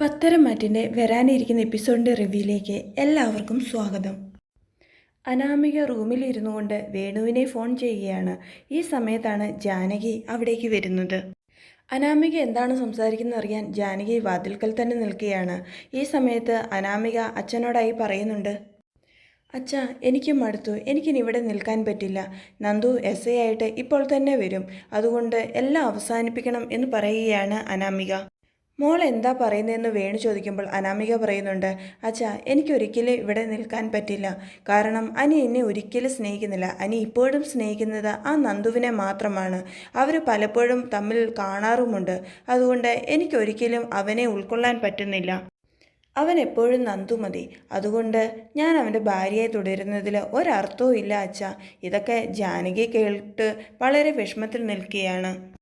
പത്തരമാറ്റിന്റെ വരാനിരിക്കുന്ന എപ്പിസോഡിന്റെ റിവ്യൂയിലേക്ക് എല്ലാവർക്കും സ്വാഗതം. അനാമിക റൂമിലിരുന്നു കൊണ്ട് വേണുവിനെ ഫോൺ ചെയ്യുകയാണ്. ഈ സമയത്താണ് ജാനകി അവിടേക്ക് വരുന്നത്. അനാമിക എന്താണ് സംസാരിക്കുന്നത് അറിയാൻ ജാനകി വാതിൽക്കൽ തന്നെ നിൽക്കുകയാണ്. ഈ സമയത്ത് അനാമിക അച്ഛനോടായി പറയുന്നുണ്ട്. അച്ഛ എനിക്ക് മടുത്തു. എനിക്കിനി ഇവിടെ നിൽക്കാൻ പറ്റില്ല. നന്ദു എസ് എ ആയിട്ട് ഇപ്പോൾ തന്നെ വരും. അതുകൊണ്ട് എല്ലാം അവസാനിപ്പിക്കണം എന്ന് പറയുകയാണ് അനാമിക. മോൾ എന്താ പറയുന്നതെന്ന് വേണു ചോദിക്കുമ്പോൾ അനാമിക പറയുന്നുണ്ട് അച്ഛാ എനിക്കൊരിക്കലും ഇവിടെ നിൽക്കാൻ പറ്റില്ല. കാരണം അനി എന്നെ ഒരിക്കലും സ്നേഹിക്കുന്നില്ല. അനി ഇപ്പോഴും സ്നേഹിക്കുന്നത് ആ നന്ദുവിനെ മാത്രമാണ്. അവർ പലപ്പോഴും തമ്മിൽ കാണാറുമുണ്ട്. അതുകൊണ്ട് എനിക്കൊരിക്കലും അവനെ ഉൾക്കൊള്ളാൻ പറ്റുന്നില്ല. അവൻ എപ്പോഴും നന്ദു മതി. അതുകൊണ്ട് ഞാൻ അവന്റെ ഭാര്യയായി തുടരുന്നതിൽ ഒരർത്ഥവും ഇല്ല അച്ഛ. ഇതൊക്കെ ജാനകി കേട്ട് വളരെ വിഷമത്തിൽ നിൽക്കുകയാണ്.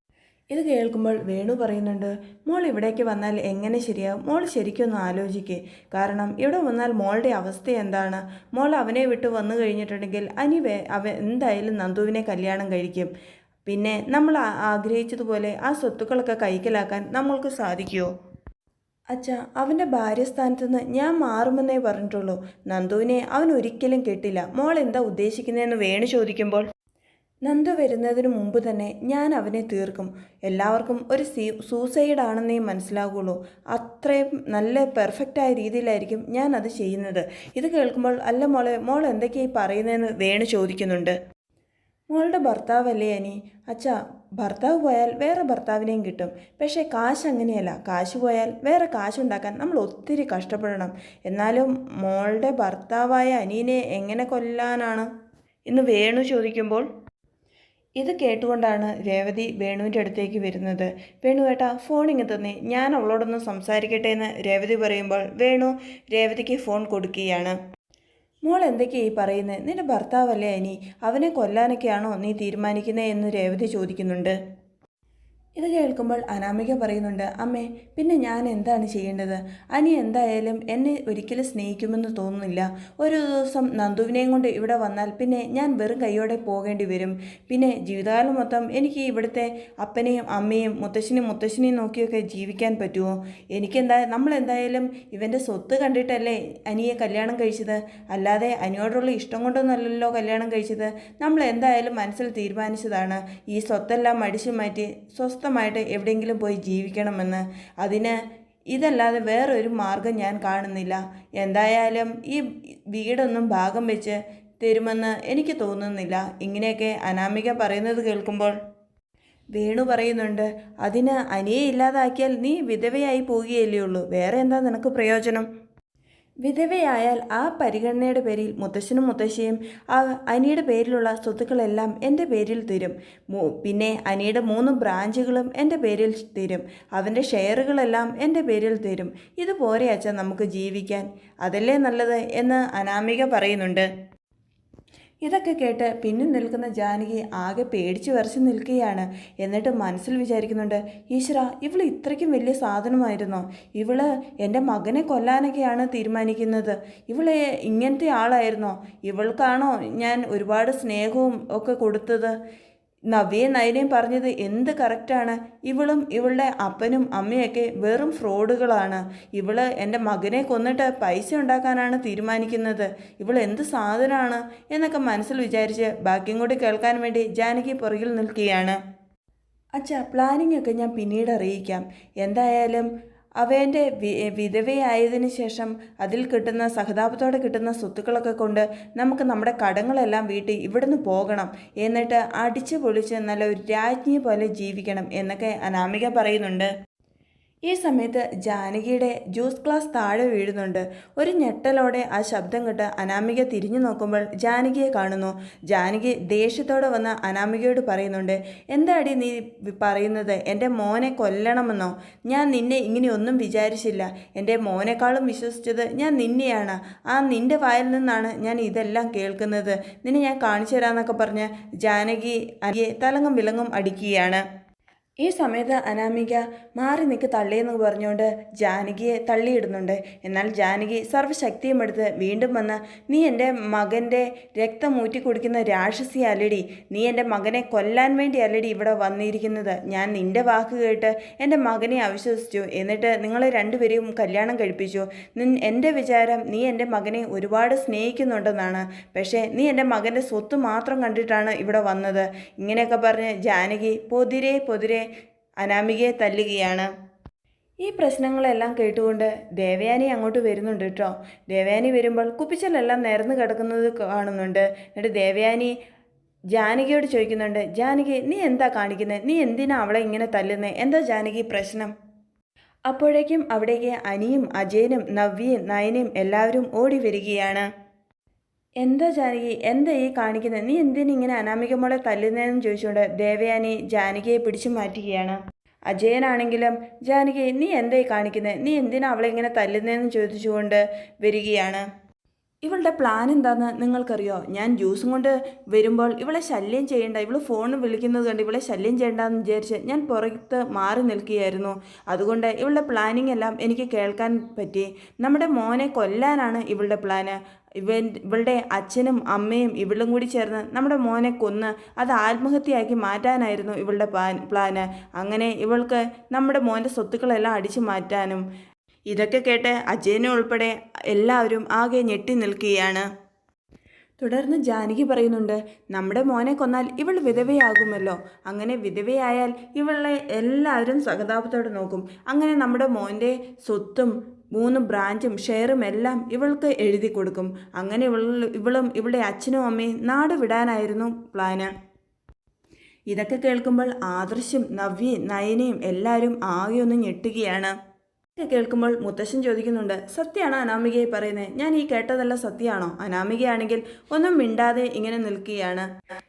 ഇത് കേൾക്കുമ്പോൾ വേണു പറയുന്നുണ്ട് മോൾ ഇവിടേക്ക് വന്നാൽ എങ്ങനെ ശരിയാവും മോൾ ശരിക്കൊന്ന് ആലോചിക്കേ. കാരണം ഇവിടെ വന്നാൽ മോളുടെ അവസ്ഥ എന്താണ്? മോൾ അവനെ വിട്ട് വന്നു കഴിഞ്ഞിട്ടുണ്ടെങ്കിൽ അനി വേ അവ എന്തായാലും നന്ദുവിനെ കല്യാണം കഴിക്കും. പിന്നെ നമ്മൾ ആഗ്രഹിച്ചതുപോലെ ആ സ്വത്തുക്കളൊക്കെ കൈക്കലാക്കാൻ നമ്മൾക്ക് സാധിക്കുമോ അച്ഛ അവന്റെ ഭാര്യസ്ഥാനത്ത് നിന്ന് ഞാൻ മാറുമെന്നേ പറഞ്ഞിട്ടുള്ളൂ. നന്ദുവിനെ അവൻ ഒരിക്കലും കെട്ടില്ല. മോൾ എന്താ ഉദ്ദേശിക്കുന്നതെന്ന് വേണു ചോദിക്കുമ്പോൾ നന്ദു വരുന്നതിനു മുമ്പ് തന്നെ ഞാൻ അവനെ തീർക്കും. എല്ലാവർക്കും ഒരു സീ സൂസൈഡ് ആണെന്നേ മനസ്സിലാകുള്ളൂ അത്രയും നല്ല പെർഫെക്റ്റായ രീതിയിലായിരിക്കും ഞാൻ അത് ചെയ്യുന്നത്. ഇത് കേൾക്കുമ്പോൾ അല്ല മോളെ മോൾ എന്തൊക്കെയായി പറയുന്നതെന്ന് വേണു ചോദിക്കുന്നുണ്ട്. മോളുടെ ഭർത്താവല്ലേ അനി? അച്ഛാ ഭർത്താവ് പോയാൽ വേറെ ഭർത്താവിനെയും കിട്ടും. പക്ഷേ കാശ് അങ്ങനെയല്ല. കാശ് പോയാൽ വേറെ കാശുണ്ടാക്കാൻ നമ്മൾ ഒത്തിരി കഷ്ടപ്പെടണം. എന്നാലും മോളുടെ ഭർത്താവായ അനീനെ എങ്ങനെ കൊല്ലാനാണ്? ഇന്ന് വേണു ചോദിക്കുമ്പോൾ ഇത് കേട്ടുകൊണ്ടാണ് രേവതി വേണുവിന്റെ അടുത്തേക്ക് വരുന്നത്. വേണു ഏട്ടാ ഫോൺ ഇങ്ങ് തന്നെ. ഞാൻ അവളോടൊന്ന് സംസാരിക്കട്ടെ എന്ന് രേവതി പറയുമ്പോൾ വേണു രേവതിക്ക് ഫോൺ കൊടുക്കുകയാണ്. മോൾ എന്തൊക്കെയാ ഈ പറയുന്നത് നിന്റെ ഭർത്താവല്ലേ അനി? അവനെ കൊല്ലാനൊക്കെയാണോ നീ തീരുമാനിക്കുന്നത് എന്ന് രേവതി ചോദിക്കുന്നുണ്ട്. ഇത് കേൾക്കുമ്പോൾ അനാമിക പറയുന്നുണ്ട് അമ്മേ പിന്നെ ഞാൻ എന്താണ് ചെയ്യേണ്ടത്? അനി എന്തായാലും എന്നെ ഒരിക്കലും സ്നേഹിക്കുമെന്ന് തോന്നുന്നില്ല. ഒരു ദിവസം നന്ദുവിനെയും കൊണ്ട് ഇവിടെ വന്നാൽ പിന്നെ ഞാൻ വെറും കൈയോടെ പോകേണ്ടി വരും. പിന്നെ ജീവിതകാലം മൊത്തം എനിക്ക് ഇവിടുത്തെ അപ്പനെയും അമ്മയും മുത്തശ്ശനെയും മുത്തശ്ശനെയും നോക്കിയൊക്കെ ജീവിക്കാൻ പറ്റുമോ? എനിക്കെന്താ നമ്മൾ എന്തായാലും ഇവന്റെ സ്വത്ത് കണ്ടിട്ടല്ലേ അനിയെ കല്യാണം കഴിച്ചത്? അല്ലാതെ അനിയോടുള്ള ഇഷ്ടം കൊണ്ടൊന്നല്ലല്ലോ കല്യാണം കഴിച്ചത്. നമ്മൾ എന്തായാലും മനസ്സിൽ തീരുമാനിച്ചതാണ്. ഈ സ്വത്തെല്ലാം അടിച്ചു മാറ്റി സ്വസ്ഥമായിട്ട് എവിടെയെങ്കിലും പോയി ജീവിക്കണമെന്ന് അതിന് ഇതല്ലാതെ വേറൊരു മാർഗം ഞാൻ കാണുന്നില്ല. എന്തായാലും ഈ വീടൊന്നും ഭാഗം വെച്ച് തരുമെന്ന് എനിക്ക് തോന്നുന്നില്ല. ഇങ്ങനെയൊക്കെ അനാമിക പറയുന്നത് കേൾക്കുമ്പോൾ വേണു പറയുന്നുണ്ട് അതിന് അനിയെ ഇല്ലാതാക്കിയാൽ നീ വിധവയായി പോവുകയല്ലേ ഉള്ളൂ. വേറെ എന്താ നിനക്ക് പ്രയോജനം? വിധവയായാൽ ആ പരിഗണനയുടെ പേരിൽ മുത്തശ്ശനും മുത്തശ്ശിയും ആ അനിയുടെ പേരിലുള്ള സ്വത്തുക്കളെല്ലാം എന്റെ പേരിൽ തരും. പിന്നെ അനിയുടെ മൂന്ന് ബ്രാഞ്ചുകളും എന്റെ പേരിൽ തരും. അവന്റെ ഷെയറുകളെല്ലാം എന്റെ പേരിൽ തരും. ഇതുപോലെ പോരെ അച്ഛൻ നമുക്ക് ജീവിക്കാൻ. അതല്ലേ നല്ലത് എന്ന് അനാമിക പറയുന്നുണ്ട്. ഇതൊക്കെ കേട്ട് പിന്നിൽ നിൽക്കുന്ന ജാനകി ആകെ പേടിച്ചു വരച്ച് നിൽക്കുകയാണ്. എന്നിട്ട് മനസ്സിൽ വിചാരിക്കുന്നുണ്ട് ഈശ്വര ഇവൾ ഇത്രയ്ക്കും വലിയ സാധനമായിരുന്നോ? ഇവൾ എന്റെ മകനെ കൊല്ലാനൊക്കെയാണ് തീരുമാനിക്കുന്നത്. ഇവളെ ഇങ്ങനത്തെ ആളായിരുന്നോ? ഇവൾക്കാണോ ഞാൻ ഒരുപാട് സ്നേഹവും ഒക്കെ കൊടുത്തത്? നവ്യയും നയനയും പറഞ്ഞത് എന്ത് കറക്റ്റാണ്? ഇവളും ഇവളുടെ അപ്പനും അമ്മയൊക്കെ വെറും ഫ്രോഡുകളാണ്. ഇവൾ എന്റെ മകനെ കൊന്നിട്ട് പൈസ ഉണ്ടാക്കാനാണ് തീരുമാനിക്കുന്നത്. ഇവൾ എന്ത് സാധനമാണ് എന്നൊക്കെ മനസ്സിൽ വിചാരിച്ച് ബാക്കിയും കൂടി കേൾക്കാൻ വേണ്ടി ജാനകി പുറകിൽ നിൽക്കുകയാണ്. അച്ഛാ പ്ലാനിംഗ് ഒക്കെ ഞാൻ പിന്നീട് അറിയിക്കാം. എന്തായാലും അവന്റെ വിധവയായതിനു ശേഷം അതിൽ കിട്ടുന്ന സഹതാപത്തോടെ കിട്ടുന്ന സ്വത്തുക്കളൊക്കെ കൊണ്ട് നമുക്ക് നമ്മുടെ കടങ്ങളെല്ലാം വീട്ടിൽ ഇവിടുന്ന് പോകണം. എന്നിട്ട് അടിച്ചു പൊളിച്ച് നല്ല ഒരു രാജ്ഞിയെ പോലെ ജീവിക്കണം എന്നൊക്കെ അനാമിക പറയുന്നുണ്ട്. ഈ സമയത്ത് ജാനകിയുടെ ജ്യൂസ് ഗ്ലാസ് താഴെ വീഴുന്നുണ്ട്. ഒരു ഞെട്ടലോടെ ആ ശബ്ദം കേട്ട് അനാമിക തിരിഞ്ഞു നോക്കുമ്പോൾ ജാനകിയെ കാണുന്നു. ജാനകി ദേഷ്യത്തോടെ വന്ന് അനാമികയോട് പറയുന്നുണ്ട് എന്താടി നീ പറയുന്നത്? എന്റെ മോനെ കൊല്ലണമെന്നോ? ഞാൻ നിന്നെ ഇങ്ങനെയൊന്നും വിചാരിച്ചില്ല. എന്റെ മോനേക്കാളും വിശ്വസിച്ചത് ഞാൻ നിന്നെയാണ്. ആ നിന്റെ വായിൽ നിന്നാണ് ഞാൻ ഇതെല്ലാം കേൾക്കുന്നത്. നിന്നെ ഞാൻ കാണിച്ചു തരാമെന്നൊക്കെ പറഞ്ഞ് ജാനകി തലങ്ങും വിലങ്ങും അടിക്കുകയാണ്. ഈ സമയത്ത് അനാമിക മാറി നിൽക്ക് തള്ളിയെന്ന് പറഞ്ഞുകൊണ്ട് ജാനകിയെ തള്ളിയിടുന്നുണ്ട്. എന്നാൽ ജാനകി സർവശക്തിയും എടുത്ത് വീണ്ടും വന്ന് നീ എന്റെ മകന്റെ രക്തം ഊറ്റി കുടിക്കുന്ന രാക്ഷസി അല്ലടി നീ എന്റെ മകനെ കൊല്ലാൻ വേണ്ടി അല്ലടി ഇവിടെ വന്നിരിക്കുന്നത്. ഞാൻ നിന്റെ വാക്ക് കേട്ട് എന്റെ മകനെ അവിശ്വസിച്ചു. എന്നിട്ട് നിങ്ങളെ രണ്ടുപേരെയും കല്യാണം കഴിപ്പിച്ചു. എന്റെ വിചാരം നീ എന്റെ മകനെ ഒരുപാട് സ്നേഹിക്കുന്നുണ്ടെന്നാണ്. പക്ഷേ നീ എന്റെ മകന്റെ സ്വത്ത് മാത്രം കണ്ടിട്ടാണ് ഇവിടെ വന്നത്. ഇങ്ങനെയൊക്കെ പറഞ്ഞ് ജാനകി പൊതിരെ പൊതിരെ അനാമികയെ തല്ലുകയാണ്. ഈ പ്രശ്നങ്ങളെല്ലാം കേട്ടുകൊണ്ട് ദേവയാനി അങ്ങോട്ട് വരുന്നുണ്ട് കേട്ടോ ദേവയാനി വരുമ്പോൾ കുപ്പിച്ചലെല്ലാം നിരന്ന് കിടക്കുന്നത് കാണുന്നുണ്ട്. എന്നിട്ട് ദേവയാനി ജാനകിയോട് ചോദിക്കുന്നുണ്ട് ജാനകി നീ എന്താ കാണിക്കുന്നത് നീ എന്തിനാ അവളെ ഇങ്ങനെ തല്ലുന്നത് എന്താ ജാനകി പ്രശ്നം? അപ്പോഴേക്കും അവിടേക്ക് അനിയും അജയനും നവ്യയും നയനയും എല്ലാവരും ഓടി വരികയാണ്. എന്താ ജാനകി എന്താ ഈ കാണിക്കുന്നത് നീ എന്തിനിങ്ങനെ അനാമിക മോളെ തല്ലുന്നതെന്ന് ചോദിച്ചുകൊണ്ട് ദേവയാനി ജാനകിയെ പിടിച്ചു മാറ്റുകയാണ് അജയനാണെങ്കിലും ജാനകി നീ എന്താ ഈ കാണിക്കുന്നത് നീ എന്തിനാ അവളെ ഇങ്ങനെ തല്ലുന്നതെന്ന് ചോദിച്ചുകൊണ്ട് വരികയാണ്? ഇവളുടെ പ്ലാൻ എന്താന്ന് നിങ്ങൾക്കറിയോ? ഞാൻ ജ്യൂസും കൊണ്ട് വരുമ്പോൾ ഇവളെ ശല്യം ചെയ്യേണ്ട ഇവൾ ഫോൺ വിളിക്കുന്നത് കണ്ട് ഇവളെ ശല്യം ചെയ്യേണ്ടെന്ന് വിചാരിച്ച് ഞാൻ പുറത്ത് മാറി നിൽക്കുകയായിരുന്നു. അതുകൊണ്ട് ഇവളുടെ പ്ലാനിങ് എല്ലാം എനിക്ക് കേൾക്കാൻ പറ്റി. നമ്മുടെ മോനെ കൊല്ലാനാണ് ഇവളുടെ പ്ലാന് ഇവ ഇവളുടെ അച്ഛനും അമ്മയും ഇവളും കൂടി ചേർന്ന് നമ്മുടെ മോനെ കൊന്ന് അത് ആത്മഹത്യയാക്കി മാറ്റാനായിരുന്നു ഇവളുടെ പ്ലാൻ പ്ലാന് അങ്ങനെ ഇവൾക്ക് നമ്മുടെ മോന്റെ സ്വത്തുക്കളെല്ലാം അടിച്ചു മാറ്റാനും ഇതൊക്കെ കേട്ട് അജയനെ ഉൾപ്പെടെ എല്ലാവരും ആകെ ഞെട്ടി നിൽക്കുകയാണ്. തുടർന്ന് ജാനകി പറയുന്നുണ്ട് നമ്മുടെ മോനെ കൊന്നാൽ ഇവൾ വിധവയാകുമല്ലോ. അങ്ങനെ വിധവയായാൽ ഇവളെ എല്ലാവരും സഹതാപത്തോടെ നോക്കും. അങ്ങനെ നമ്മുടെ മോന്റെ സ്വത്തും മൂന്ന് ബ്രാഞ്ചും ഷെയറും എല്ലാം ഇവൾക്ക് എഴുതി കൊടുക്കും. അങ്ങനെ ഇവൾ ഇവളും ഇവളുടെ അച്ഛനും അമ്മയും നാട് വിടാനായിരുന്നു പ്ലാന്. ഇതൊക്കെ കേൾക്കുമ്പോൾ ആദർശും നവ്യയും നയനയും എല്ലാവരും ആകെ ഒന്ന് ഞെട്ടുകയാണ്. കേൾക്കുമ്പോൾ മുത്തശ്ശൻ ചോദിക്കുന്നുണ്ട് സത്യമാണോ അനാമികയെ പറയുന്നത് ഞാൻ ഈ കേട്ടതല്ല സത്യമാണോ? അനാമികയാണെങ്കിൽ ഒന്നും മിണ്ടാതെ ഇങ്ങനെ നിൽക്കുകയാണ്.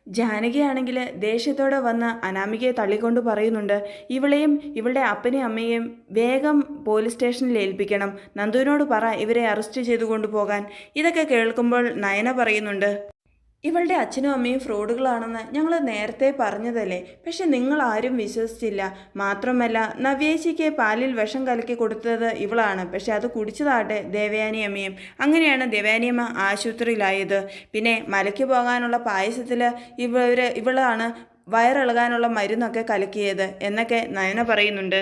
ജാനകിയാണെങ്കിൽ ദേഷ്യത്തോടെ വന്ന് അനാമികയെ തള്ളിക്കൊണ്ട് പറയുന്നുണ്ട് ഇവളെയും ഇവളുടെ അപ്പനെയും അമ്മയെയും വേഗം പോലീസ് സ്റ്റേഷനിൽ ഏൽപ്പിക്കണം. നന്ദുവിനോട് പറ ഇവരെ അറസ്റ്റ് ചെയ്തു കൊണ്ടുപോകാൻ. ഇതൊക്കെ കേൾക്കുമ്പോൾ നയന പറയുന്നുണ്ട് ഇവളുടെ അച്ഛനും അമ്മയും ഫ്രോഡുകളാണെന്ന് ഞങ്ങൾ നേരത്തെ പറഞ്ഞതല്ലേ? പക്ഷെ നിങ്ങൾ ആരും വിശ്വസിച്ചില്ല. മാത്രമല്ല നവ്യേശിക്ക് പാലിൽ വിഷം കലക്കി കൊടുത്തത് ഇവളാണ്. പക്ഷെ അത് കുടിച്ചതാട്ടെ ദേവയാനി അമ്മയും. അങ്ങനെയാണ് ദേവയാനിയമ്മ ആശുപത്രിയിലായത്. പിന്നെ മലയ്ക്ക് പോകാനുള്ള പായസത്തിൽ ഇവർ ഇവളാണ് വയറിളകാനുള്ള മരുന്നൊക്കെ കലക്കിയത് എന്നൊക്കെ നയന പറയുന്നുണ്ട്.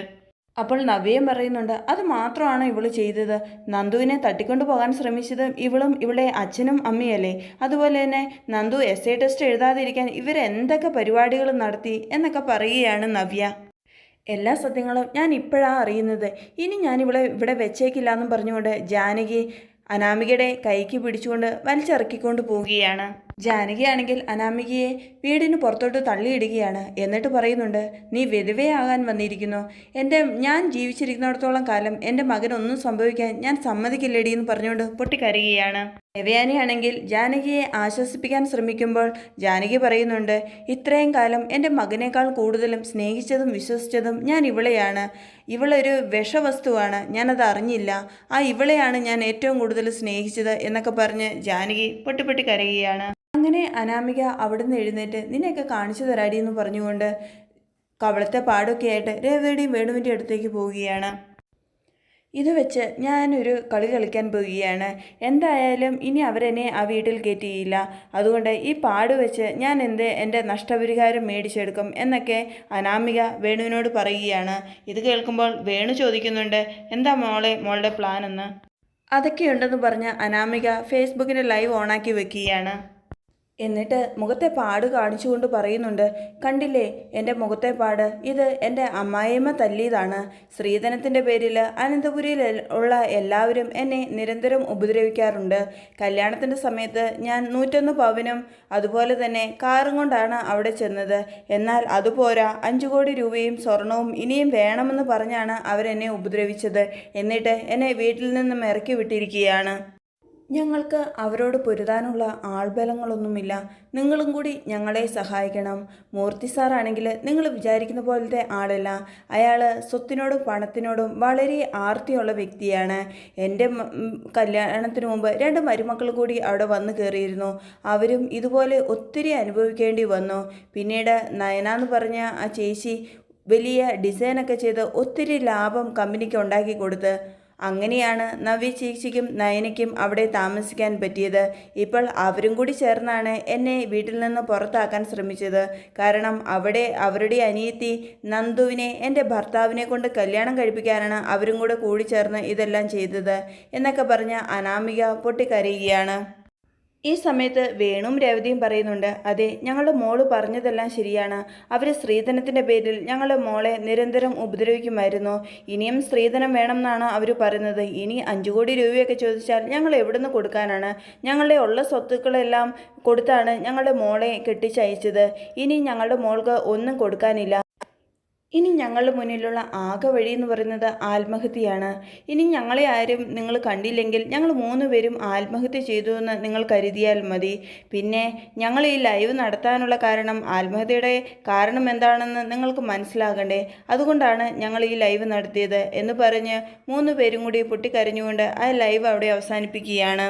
അപ്പോൾ നവ്യം പറയുന്നുണ്ട് അത് മാത്രമാണ് ഇവൾ ചെയ്തത്? നന്ദുവിനെ തട്ടിക്കൊണ്ടു പോകാൻ ശ്രമിച്ചത് ഇവളും ഇവളുടെ അച്ഛനും അമ്മയല്ലേ? അതുപോലെ തന്നെ നന്ദു എസ് ഐ ടെസ്റ്റ് എഴുതാതിരിക്കാൻ ഇവരെന്തൊക്കെ പരിപാടികൾ നടത്തി എന്നൊക്കെ പറയുകയാണ് നവ്യ. എല്ലാ സത്യങ്ങളും ഞാൻ ഇപ്പോഴാണ് അറിയുന്നത്. ഇനി ഞാൻ ഇവളെ ഇവിടെ വെച്ചേക്കില്ല എന്നും പറഞ്ഞുകൊണ്ട് ജാനകി അനാമികയുടെ കൈക്ക് പിടിച്ചുകൊണ്ട് വലിച്ചിറക്കിക്കൊണ്ട് പോവുകയാണ്. ജാനകിയാണെങ്കിൽ അനാമികയെ വീടിന് പുറത്തോട്ട് തള്ളിയിടുകയാണ്. എന്നിട്ട് പറയുന്നുണ്ട് നീ വിധവയാകാൻ വന്നിരിക്കുന്നു. എന്റെ ഞാൻ ജീവിച്ചിരിക്കുന്നിടത്തോളം കാലം എന്റെ മകനൊന്നും സംഭവിക്കാൻ ഞാൻ സമ്മതിക്കില്ലടി എന്ന് പറഞ്ഞുകൊണ്ട് പൊട്ടിക്കരയുകയാണ്. ദേവയാനിയാണെങ്കിൽ ജാനകിയെ ആശ്വസിപ്പിക്കാൻ ശ്രമിക്കുമ്പോൾ ജാനകി പറയുന്നുണ്ട് ഇത്രയും കാലം എന്റെ മകനേക്കാൾ കൂടുതലും സ്നേഹിച്ചതും വിശ്വസിച്ചതും ഞാൻ ഇവളെയാണ്. ഇവളൊരു വിഷവസ്തുവാണ്. ഞാനത് അറിഞ്ഞില്ല. ആ ഇവളെയാണ് ഞാൻ ഏറ്റവും കൂടുതൽ സ്നേഹിച്ചത് എന്നൊക്കെ പറഞ്ഞ് ജാനകി പൊട്ടിപ്പൊട്ടി കരയുകയാണ്. അങ്ങനെ അനാമിക അവിടുന്ന് എഴുന്നേറ്റ് നിന്നെയൊക്കെ കാണിച്ചു തരാടി എന്ന് പറഞ്ഞുകൊണ്ട് കവളത്തെ പാടൊക്കെ ആയിട്ട് രേവതിയുടെയും വേണുവിന്റെ അടുത്തേക്ക് പോവുകയാണ്. ഇത് വെച്ച് ഞാനൊരു കളി കളിക്കാൻ പോവുകയാണ്. എന്തായാലും ഇനി അവരെന്നെ ആ വീട്ടിൽ കയറ്റിയില്ല അതുകൊണ്ട് ഈ പാട് വെച്ച് ഞാൻ എന്ത് എന്റെ നഷ്ടപരിഹാരം മേടിച്ചെടുക്കും എന്നൊക്കെ അനാമിക വേണുവിനോട് പറയുകയാണ്. ഇത് കേൾക്കുമ്പോൾ വേണു ചോദിക്കുന്നുണ്ട് എന്താ മോളെ മോളുടെ പ്ലാൻ എന്ന്? അതൊക്കെയുണ്ടെന്ന് പറഞ്ഞ് അനാമിക ഫേസ്ബുക്കിന്റെ ലൈവ് ഓണാക്കി വെക്കുകയാണ്. എന്നിട്ട് മുഖത്തെ പാട് കാണിച്ചുകൊണ്ട് പറയുന്നുണ്ട് കണ്ടില്ലേ എന്റെ മുഖത്തെ പാട്? ഇത് എന്റെ അമ്മായിയമ്മ തല്ലിയതാണ്. സ്ത്രീധനത്തിന്റെ പേരിൽ അനന്തപുരിയിൽ ഉള്ള എല്ലാവരും എന്നെ നിരന്തരം ഉപദ്രവിക്കാറുണ്ട്. കല്യാണത്തിന്റെ സമയത്ത് ഞാൻ നൂറ്റൊന്ന് പവനും അതുപോലെ തന്നെ കാറും കൊണ്ടാണ് അവിടെ ചെന്നത്. എന്നാൽ അതുപോരാ അഞ്ചു കോടി രൂപയും സ്വർണവും ഇനിയും വേണമെന്ന് പറഞ്ഞാണ് അവരെന്നെ ഉപദ്രവിച്ചത്. എന്നിട്ട് എന്നെ വീട്ടിൽ നിന്നും ഇറക്കി വിട്ടിരിക്കുകയാണ്. ഞങ്ങൾക്ക് അവരോട് പൊരുതാനുള്ള ആൾബലങ്ങളൊന്നുമില്ല. നിങ്ങളും കൂടി ഞങ്ങളെ സഹായിക്കണം. മൂർത്തി സാറാണെങ്കിൽ നിങ്ങൾ വിചാരിക്കുന്ന പോലത്തെ ആളല്ല. അയാൾ സ്വത്തിനോടും പണത്തിനോടും വളരെ ആർത്തിയുള്ള വ്യക്തിയാണ്. എന്റെ കല്യാണത്തിന് മുമ്പ് രണ്ട് മരുമക്കൾ കൂടി അവിടെ വന്ന് കയറിയിരുന്നു. അവരും ഇതുപോലെ ഒത്തിരി അനുഭവിക്കേണ്ടി വന്നു. പിന്നീട് നയന എന്ന് പറഞ്ഞ ആ ചേച്ചി വലിയ ഡിസൈനൊക്കെ ചെയ്ത് ഒത്തിരി ലാഭം കമ്പനിക്ക് ഉണ്ടാക്കി കൊടുത്ത് അങ്ങനെയാണ് നവ്യ ചേച്ചിക്കും നയനയ്ക്കും അവിടെ താമസിക്കാൻ പറ്റിയത്. ഇപ്പോൾ അവരും കൂടി ചേർന്നാണ് എന്നെ വീട്ടിൽ നിന്ന് പുറത്താക്കാൻ ശ്രമിച്ചത്. കാരണം അവിടെ അവരുടെ അനിയത്തി നന്ദുവിനെ എന്റെ ഭർത്താവിനെ കൊണ്ട് കല്യാണം കഴിപ്പിക്കാനാണ് അവരും കൂടെ കൂടി ചേർന്ന് ഇതെല്ലാം ചെയ്തത് എന്നൊക്കെ പറഞ്ഞ് അനാമിക പൊട്ടിക്കരയുകയാണ്. ഈ സമയത്ത് വേണുവും രേവതിയും പറയുന്നുണ്ട് അതെ ഞങ്ങളുടെ മോൾ പറഞ്ഞതെല്ലാം ശരിയാണ്. അവർ സ്ത്രീധനത്തിന്റെ പേരിൽ ഞങ്ങളുടെ മോളെ നിരന്തരം ഉപദ്രവിക്കുമായിരുന്നു. ഇനിയും സ്ത്രീധനം വേണമെന്നാണ് അവർ പറയുന്നത്. ഇനി അഞ്ചു കോടി രൂപയൊക്കെ ചോദിച്ചാൽ ഞങ്ങൾ എവിടുന്ന് കൊടുക്കാനാണ്? ഞങ്ങളുടെ ഉള്ള സ്വത്തുക്കളെല്ലാം കൊടുത്താണ് ഞങ്ങളുടെ മോളെ കെട്ടിച്ചയച്ചത്. ഇനി ഞങ്ങളുടെ മോൾക്ക് ഒന്നും കൊടുക്കാനില്ല. ഇനി ഞങ്ങളുടെ മുന്നിലുള്ള ആകെ വഴി എന്ന് പറയുന്നത് ആത്മഹത്യയാണ്. ഇനി ഞങ്ങളെ ആരും നിങ്ങൾ കണ്ടില്ലെങ്കിൽ ഞങ്ങൾ മൂന്ന് പേരും ആത്മഹത്യ ചെയ്തു എന്ന് നിങ്ങൾ കരുതിയാൽ മതി. പിന്നെ ഞങ്ങൾ ഈ ലൈവ് നടത്താനുള്ള കാരണം ആത്മഹത്യയുടെ കാരണം എന്താണെന്ന് നിങ്ങൾക്ക് മനസ്സിലാകണ്ടേ? അതുകൊണ്ടാണ് ഞങ്ങൾ ഈ ലൈവ് നടത്തിയത് എന്ന് പറഞ്ഞ് മൂന്ന് പേരും കൂടി പൊട്ടിക്കരഞ്ഞുകൊണ്ട് ആ ലൈവ് അവിടെ അവസാനിപ്പിക്കുകയാണ്.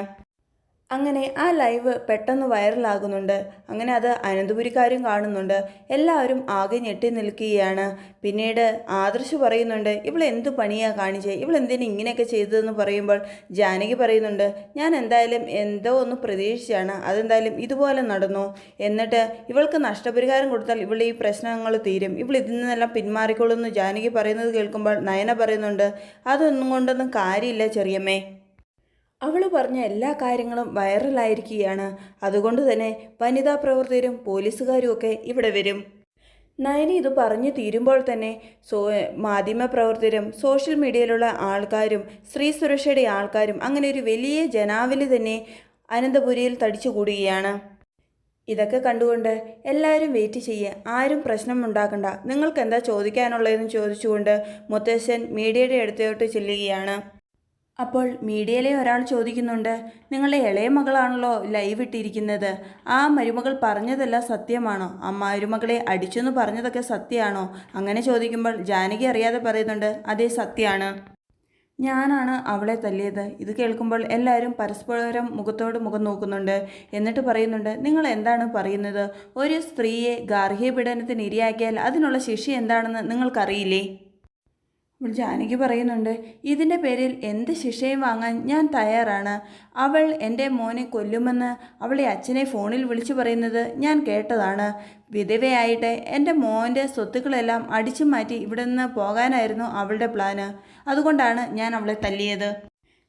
അങ്ങനെ ആ ലൈവ് പെട്ടെന്ന് വൈറലാകുന്നുണ്ട്. അങ്ങനെ അത് അനന്തപുരിക്കാരും കാണുന്നുണ്ട്. എല്ലാവരും ആകെ ഞെട്ടി നിൽക്കുകയാണ്. പിന്നീട് ആദർശ് പറയുന്നുണ്ട് ഇവൾ എന്ത് പണിയാ കാണിച്ചേ? ഇവൾ ഇങ്ങനെയൊക്കെ ചെയ്തതെന്ന് പറയുമ്പോൾ ജാനകി പറയുന്നുണ്ട് ഞാൻ എന്തായാലും എന്തോ ഒന്ന് പ്രതീക്ഷിച്ചാണ്. അതെന്തായാലും ഇതുപോലെ നടന്നു. എന്നിട്ട് ഇവൾക്ക് നഷ്ടപരിഹാരം കൊടുത്താൽ ഇവൾ ഈ പ്രശ്നങ്ങൾ തീരും. ഇവൾ ഇതിൽ നിന്നെല്ലാം എന്ന് ജാനകി പറയുന്നത് കേൾക്കുമ്പോൾ നയന പറയുന്നുണ്ട് അതൊന്നും കൊണ്ടൊന്നും കാര്യമില്ല ചെറിയമ്മേ. അവൾ പറഞ്ഞ എല്ലാ കാര്യങ്ങളും വൈറലായിരിക്കുകയാണ്. അതുകൊണ്ട് തന്നെ വനിതാ പ്രവർത്തകരും പോലീസുകാരും ഒക്കെ ഇവിടെ വരും. നയനി ഇത് പറഞ്ഞു തീരുമ്പോൾ തന്നെ സോ മാധ്യമപ്രവർത്തകരും സോഷ്യൽ മീഡിയയിലുള്ള ആൾക്കാരും സ്ത്രീ സുരക്ഷയുടെ ആൾക്കാരും അങ്ങനെ ഒരു വലിയ ജനാവലി തന്നെ അനന്തപുരിയിൽ തടിച്ചുകൂടുകയാണ്. ഇതൊക്കെ കണ്ടുകൊണ്ട് എല്ലാവരും വെയിറ്റ് ചെയ്യുക ആരും പ്രശ്നം ഉണ്ടാക്കണ്ട. നിങ്ങൾക്ക് എന്താ ചോദിക്കാനുള്ളതെന്ന് ചോദിച്ചുകൊണ്ട് മുത്തശ്ശൻ മീഡിയയുടെ അടുത്തോട്ട് ചെല്ലുകയാണ്. അപ്പോൾ മീഡിയയിലെ ഒരാൾ ചോദിക്കുന്നുണ്ട് നിങ്ങളുടെ ഇളയ മകളാണല്ലോ ലൈവ് ഇട്ടിരിക്കുന്നത്. ആ മരുമകൾ പറഞ്ഞതെല്ലാം സത്യമാണോ? ആ മരുമകളെ അടിച്ചെന്ന് പറഞ്ഞതൊക്കെ സത്യമാണോ? അങ്ങനെ ചോദിക്കുമ്പോൾ ജാനകി അറിയാതെ പറയുന്നുണ്ട് അതേ സത്യമാണ്. ഞാനാണ് അവളെ തല്ലിയത്. ഇത് കേൾക്കുമ്പോൾ എല്ലാവരും പരസ്പരം മുഖത്തോട് മുഖം നോക്കുന്നുണ്ട്. എന്നിട്ട് പറയുന്നുണ്ട് നിങ്ങൾ എന്താണ് പറയുന്നത്? ഒരു സ്ത്രീയെ ഗാർഹിക പീഡനത്തിന് ഇരയാക്കിയാൽ അതിനുള്ള ശിക്ഷ എന്താണെന്ന് നിങ്ങൾക്കറിയില്ലേ? അപ്പോൾ ജാനകി പറയുന്നുണ്ട് ഇതിന്റെ പേരിൽ എന്ത് ശിക്ഷയും വാങ്ങാൻ ഞാൻ തയ്യാറാണ്. അവൾ എന്റെ മോനെ കൊല്ലുമെന്ന് അവളെ അച്ഛനെ ഫോണിൽ വിളിച്ചു പറയുന്നത് ഞാൻ കേട്ടതാണ്. വിധവയായിട്ട് എന്റെ മോന്റെ സ്വത്തുക്കളെല്ലാം അടിച്ചു മാറ്റി ഇവിടെ നിന്ന് പോകാനായിരുന്നു അവളുടെ പ്ലാന്. അതുകൊണ്ടാണ് ഞാൻ അവളെ തല്ലിയത്.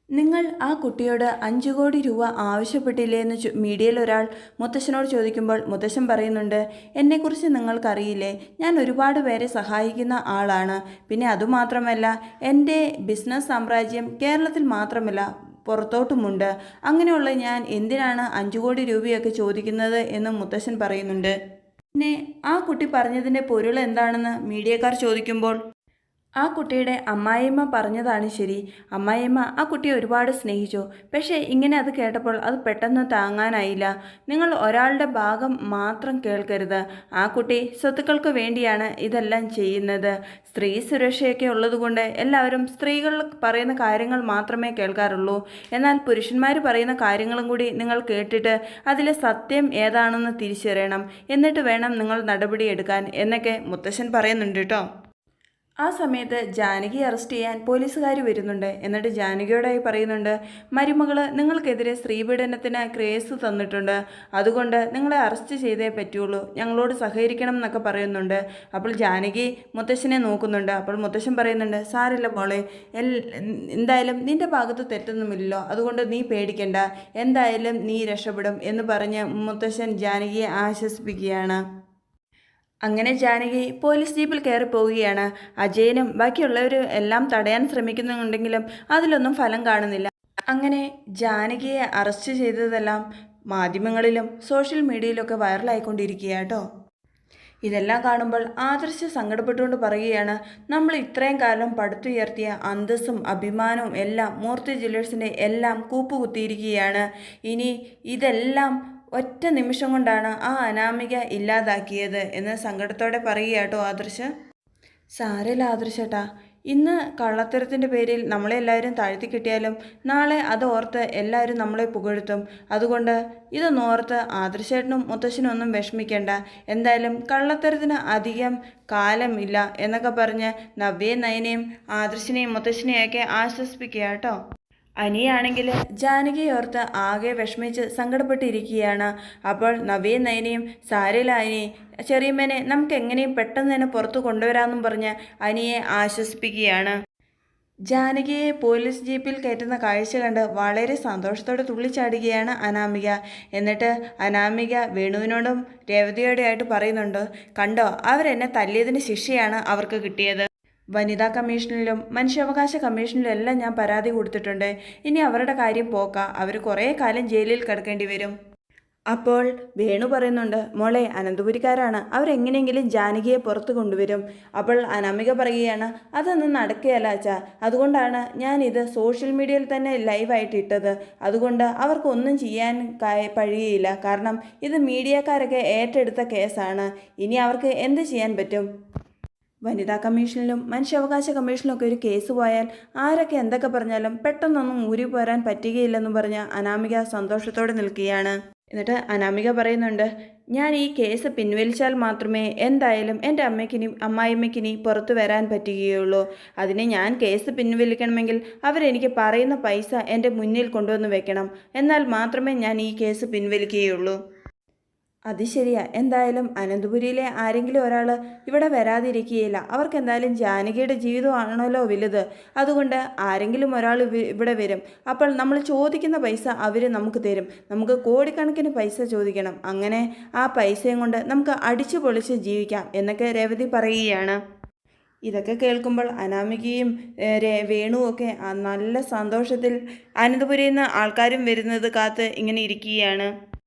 നിങ്ങൾ ആ കുട്ടിയോട് അഞ്ചു കോടി രൂപ ആവശ്യപ്പെട്ടില്ലേ എന്ന് മീഡിയയിൽ ഒരാൾ മുത്തശ്ശനോട് ചോദിക്കുമ്പോൾ മുത്തശ്ശൻ പറയുന്നുണ്ട് എന്നെക്കുറിച്ച് നിങ്ങൾക്കറിയില്ലേ? ഞാൻ ഒരുപാട് പേരെ സഹായിക്കുന്ന ആളാണ്. പിന്നെ അതുമാത്രമല്ല എന്റെ ബിസിനസ് സാമ്രാജ്യം കേരളത്തിൽ മാത്രമല്ല പുറത്തോട്ടുമുണ്ട്. അങ്ങനെയുള്ള ഞാൻ എന്തിനാണ് അഞ്ചു കോടി രൂപയൊക്കെ ചോദിക്കുന്നത് എന്ന് മുത്തശ്ശൻ പറയുന്നുണ്ട്. പിന്നെ ആ കുട്ടി പറഞ്ഞതിന്റെ പൊരുൾ എന്താണെന്ന് മീഡിയക്കാർ ചോദിക്കുമ്പോൾ ആ കുട്ടിയുടെ അമ്മായിയമ്മ പറഞ്ഞതാണ് ശരി. അമ്മായിയമ്മ ആ കുട്ടിയെ ഒരുപാട് സ്നേഹിച്ചു. പക്ഷേ ഇങ്ങനെ അത് കേട്ടപ്പോൾ അത് പെട്ടെന്ന് താങ്ങാനായില്ല. നിങ്ങൾ ഒരാളുടെ ഭാഗം മാത്രം കേൾക്കരുത്. ആ കുട്ടി സ്വത്തുക്കൾക്ക് വേണ്ടിയാണ് ഇതെല്ലാം ചെയ്യുന്നത്. സ്ത്രീ സുരക്ഷയൊക്കെ ഉള്ളതുകൊണ്ട് എല്ലാവരും സ്ത്രീകൾ പറയുന്ന കാര്യങ്ങൾ മാത്രമേ കേൾക്കാറുള്ളൂ. എന്നാൽ പുരുഷന്മാർ പറയുന്ന കാര്യങ്ങളും കൂടി നിങ്ങൾ കേട്ടിട്ട് അതിലെ സത്യം ഏതാണെന്ന് തിരിച്ചറിയണം. എന്നിട്ട് വേണം നിങ്ങൾ നടപടിയെടുക്കാൻ എന്നൊക്കെ മുത്തശ്ശൻ പറയുന്നുണ്ട് കേട്ടോ. ആ സമയത്ത് ജാനകി അറസ്റ്റ് ചെയ്യാൻ പോലീസുകാർ വരുന്നുണ്ട്. എന്നിട്ട് ജാനകിയോടായി പറയുന്നുണ്ട് മരുമകൾ നിങ്ങൾക്കെതിരെ സ്ത്രീപീഡനത്തിന് ക്രേസ് തന്നിട്ടുണ്ട്. അതുകൊണ്ട് നിങ്ങളെ അറസ്റ്റ് ചെയ്തേ പറ്റുള്ളൂ. ഞങ്ങളോട് സഹകരിക്കണം എന്നൊക്കെ പറയുന്നുണ്ട്. അപ്പോൾ ജാനകി മുത്തശ്ശനെ നോക്കുന്നുണ്ട്. അപ്പോൾ മുത്തശ്ശൻ പറയുന്നുണ്ട് സാറില്ല മോളെ എന്തായാലും നിന്റെ ഭാഗത്ത് തെറ്റൊന്നുമില്ലല്ലോ. അതുകൊണ്ട് നീ പേടിക്കണ്ട. എന്തായാലും നീ രക്ഷപ്പെടും എന്ന് പറഞ്ഞ് മുത്തശ്ശൻ ജാനകിയെ ആശ്വസിപ്പിക്കുകയാണ്. അങ്ങനെ ജാനകി പോലീസ് ജീപ്പിൽ കയറി പോവുകയാണ്. അജയനും ബാക്കിയുള്ളവരും എല്ലാം തടയാൻ ശ്രമിക്കുന്നുണ്ടെങ്കിലും അതിലൊന്നും ഫലം കാണുന്നില്ല. അങ്ങനെ ജാനകിയെ അറസ്റ്റ് ചെയ്തതെല്ലാം മാധ്യമങ്ങളിലും സോഷ്യൽ മീഡിയയിലൊക്കെ വൈറലായിക്കൊണ്ടിരിക്കുക കേട്ടോ ഇതെല്ലാം കാണുമ്പോൾ ആദർശ് സങ്കടപ്പെട്ടുകൊണ്ട് പറയുകയാണ് നമ്മൾ ഇത്രയും കാലം പടുത്തുയർത്തിയ അന്തസ്സും അഭിമാനവും എല്ലാം മൂർത്തി ജ്വല്ലേഴ്സിന്റെ എല്ലാം കൂപ്പുകുത്തിയിരിക്കുകയാണ്. ഇനി ഇതെല്ലാം ഒറ്റ നിമിഷം കൊണ്ടാണ് ആ അനാമിക ഇല്ലാതാക്കിയത് എന്ന് സങ്കടത്തോടെ പറയുക കേട്ടോ ആദർശ്. സാരല്ല ആദർശേട്ടാ ഇന്ന് കള്ളത്തരത്തിന്റെ പേരിൽ നമ്മളെ എല്ലാവരും താഴ്ത്തി കിട്ടിയാലും നാളെ അത് ഓർത്ത് എല്ലാവരും നമ്മളെ പുകഴ്ത്തും. അതുകൊണ്ട് ഇതൊന്നും ഓർത്ത് ആദർശേട്ടനും മുത്തശ്ശനും ഒന്നും വിഷമിക്കേണ്ട. എന്തായാലും കള്ളത്തരത്തിന് അധികം കാലമില്ല എന്നൊക്കെ പറഞ്ഞ് നവ്യയും നയനെയും ആദർശിനെയും മുത്തശ്ശിനെയൊക്കെ ആശ്വസിപ്പിക്കുക കേട്ടോ അനിയാണെങ്കിൽ ജാനകിയോർത്ത് ആകെ വിഷമിച്ച് സങ്കടപ്പെട്ടിരിക്കുകയാണ്. അപ്പോൾ നവീൻ നയനയും സാരില്ല അനി ചെറിയമ്മേനെ നമുക്ക് എങ്ങനെയും പെട്ടെന്ന് തന്നെ പുറത്തു കൊണ്ടുവരാമെന്നും പറഞ്ഞ് അനിയെ ആശ്വസിപ്പിക്കുകയാണ്. ജാനകിയെ പോലീസ് ജീപ്പിൽ കയറ്റുന്ന കാഴ്ച കണ്ട് വളരെ സന്തോഷത്തോടെ തുള്ളിച്ചാടുകയാണ് അനാമിക. എന്നിട്ട് അനാമിക വേണുവിനോടും രേവതിയോടെയായിട്ട് പറയുന്നുണ്ട് കണ്ടോ അവരെന്നെ തല്ലിയതിന് ശിക്ഷയാണ് അവർക്ക് കിട്ടിയത്. വനിതാ കമ്മീഷനിലും മനുഷ്യാവകാശ കമ്മീഷനിലും എല്ലാം ഞാൻ പരാതി കൊടുത്തിട്ടുണ്ട്. ഇനി അവരുടെ കാര്യം പോക്ക. അവർ കുറേ കാലം ജയിലിൽ കിടക്കേണ്ടി വരും. അപ്പോൾ വേണു പറയുന്നുണ്ട് മോളെ അനന്തപുരിക്കാരാണ്. അവരെങ്ങനെയെങ്കിലും ജാനകിയെ പുറത്ത് കൊണ്ടുവരും. അപ്പോൾ അനാമിക പറയുകയാണ് അതൊന്നും നടക്കുകയല്ല അച്ഛാ. അതുകൊണ്ടാണ് ഞാനിത് സോഷ്യൽ മീഡിയയിൽ തന്നെ ലൈവായിട്ട് ഇട്ടത്. അതുകൊണ്ട് അവർക്കൊന്നും ചെയ്യാൻ കഴിയുകയില്ല കാരണം ഇത് മീഡിയക്കാരൊക്കെ ഏറ്റെടുത്ത കേസാണ്. ഇനി അവർക്ക് എന്ത് ചെയ്യാൻ പറ്റും? വനിതാ കമ്മീഷനിലും മനുഷ്യാവകാശ കമ്മീഷനിലും ഒക്കെ ഒരു കേസ് പോയാൽ ആരൊക്കെ എന്തൊക്കെ പറഞ്ഞാലും പെട്ടെന്നൊന്നും ഊരി പോരാൻ പറ്റുകയില്ലെന്ന് പറഞ്ഞ് അനാമിക സന്തോഷത്തോടെ നിൽക്കുകയാണ്. എന്നിട്ട് അനാമിക പറയുന്നുണ്ട് ഞാൻ ഈ കേസ് പിൻവലിച്ചാൽ മാത്രമേ എന്തായാലും എന്റെ അമ്മയ്ക്കിനി അമ്മായിമ്മയ്ക്കിനി പുറത്തു വരാൻ പറ്റുകയുള്ളൂ. അതിന് ഞാൻ കേസ് പിൻവലിക്കണമെങ്കിൽ അവരെനിക്ക് പറയുന്ന പൈസ എന്റെ മുന്നിൽ കൊണ്ടുവന്ന് വെക്കണം. എന്നാൽ മാത്രമേ ഞാൻ ഈ കേസ് പിൻവലിക്കുകയുള്ളൂ. അത് ശരിയാ. എന്തായാലും അനന്തപുരിയിലെ ആരെങ്കിലും ഒരാൾ ഇവിടെ വരാതിരിക്കുകയില്ല. അവർക്ക് എന്തായാലും ജാനകിയുടെ ജീവിതമാണല്ലോ വലുത്. അതുകൊണ്ട് ആരെങ്കിലും ഒരാൾ ഇവിടെ വരും. അപ്പോൾ നമ്മൾ ചോദിക്കുന്ന പൈസ അവർ നമുക്ക് തരും. നമുക്ക് കോടിക്കണക്കിന് പൈസ ചോദിക്കണം. അങ്ങനെ ആ പൈസയും കൊണ്ട് നമുക്ക് അടിച്ചു പൊളിച്ച് ജീവിക്കാം എന്നൊക്കെ രേവതി പറയുകയാണ്. ഇതൊക്കെ കേൾക്കുമ്പോൾ അനാമികയും ഏ, വേണുവും ഒക്കെ നല്ല സന്തോഷത്തിൽ അനന്തപുരിയിൽ നിന്ന് ആൾക്കാരും വരുന്നത് കാത്ത് ഇങ്ങനെ ഇരിക്കുകയാണ്.